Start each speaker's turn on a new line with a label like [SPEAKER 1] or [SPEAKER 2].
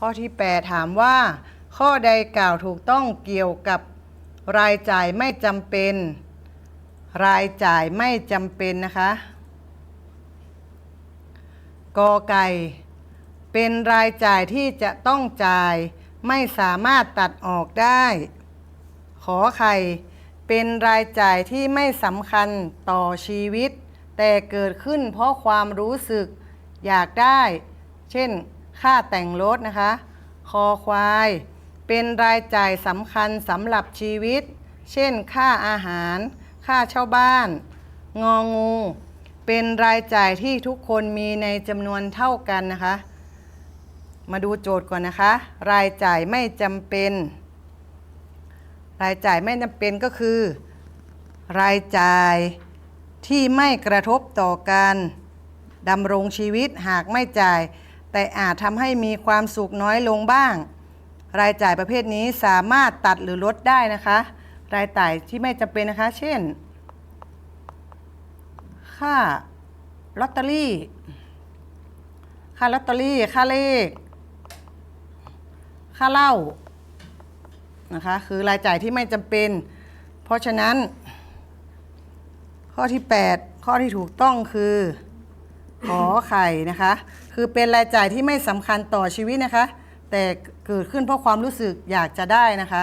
[SPEAKER 1] ข้อที่ 8 ถามว่า ข้อใดกล่าวถูกต้องเกี่ยวกับรายจ่ายไม่จำเป็น รายจ่ายไม่จำเป็นนะคะกอไก่ เป็นรายจ่ายที่จะต้องจ่าย ไม่สามารถตัดออกได้ ขอไข่ เป็นรายจ่ายที่ไม่สำคัญต่อชีวิต แต่เกิดขึ้นเพราะความรู้สึกอยากได้ เช่น ค่าแต่งรถนะคะ คอควาย เป็นรายจ่ายสำคัญสำหรับชีวิต เช่น ค่าอาหาร ค่าเช่าบ้าน งองู เป็นรายจ่ายที่ทุกคนมีในจำนวนเท่ากันนะคะ มาดูโจทย์ก่อนนะคะ รายจ่ายไม่จำเป็น รายจ่ายไม่จำเป็นก็คือ รายจ่ายที่ไม่กระทบต่อการดำรงชีวิตหากไม่จ่าย แต่อาจทำให้มีความสุขน้อยลงบ้าง รายจ่ายประเภทนี้สามารถตัดหรือลดได้นะคะ รายจ่ายที่ไม่จำเป็นนะคะ เช่น ค่าลอตเตอรี่ ค่าลอตเตอรี่ ค่าเลข ค่าเหล้านะคะ คือรายจ่ายที่ไม่จำเป็น เพราะฉะนั้น ข้อที่ 8 ข้อที่ถูกต้องคือ ขอไข่นะคะ คือเป็นรายจ่ายที่ไม่สำคัญต่อชีวิตนะคะ แต่เกิดขึ้นเพราะความรู้สึกอยากจะได้นะคะ